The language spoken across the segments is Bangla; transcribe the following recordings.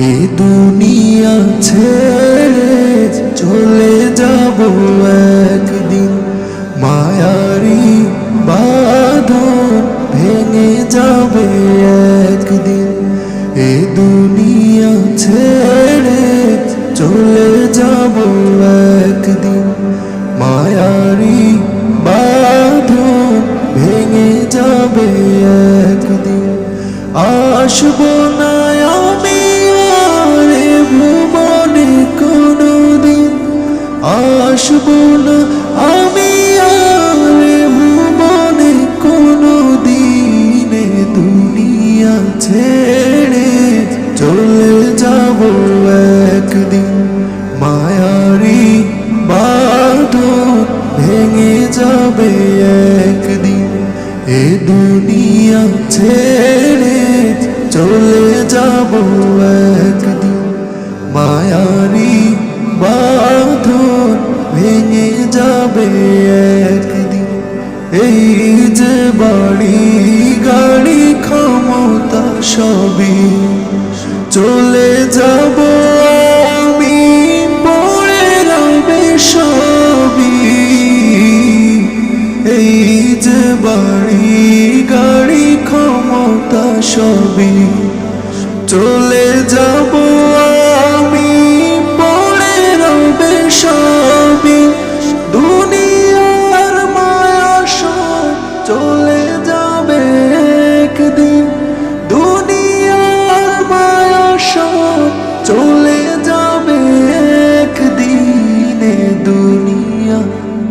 এ দুনিয়া ছেড়ে চলে যাব একদিন। মায়ারি বাঁধন ভেঙে যাবে একদিন। এ দুনিয়া ছেড়ে চলে যাব একদিন। মায়ারি বাঁধন ভেঙে যাবে একদিন। আসব না আসব না আমি আরে ভুবনে কোনদিন দুনিয়া ছেড়ে চলে যাব একদিন। মায়ারি বাঁধন ভেঙে যাবে একদিন। এ দুনিয়া ছেড়ে চলে যাব যাবে একদিন। এই যে বাড়ি, গাড়ি, ক্ষমতা সবই। চলে যাব আমি, পড়ে রবে সবই। এই যে বাড়ি, গাড়ি, ক্ষমতা সবই। চলে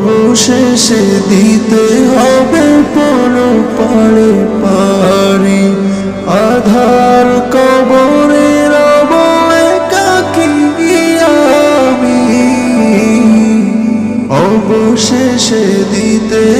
অবশেষে দিতে হবে পর পারে পারি। আধার কবরে রব আমি। অবশেষে দিতে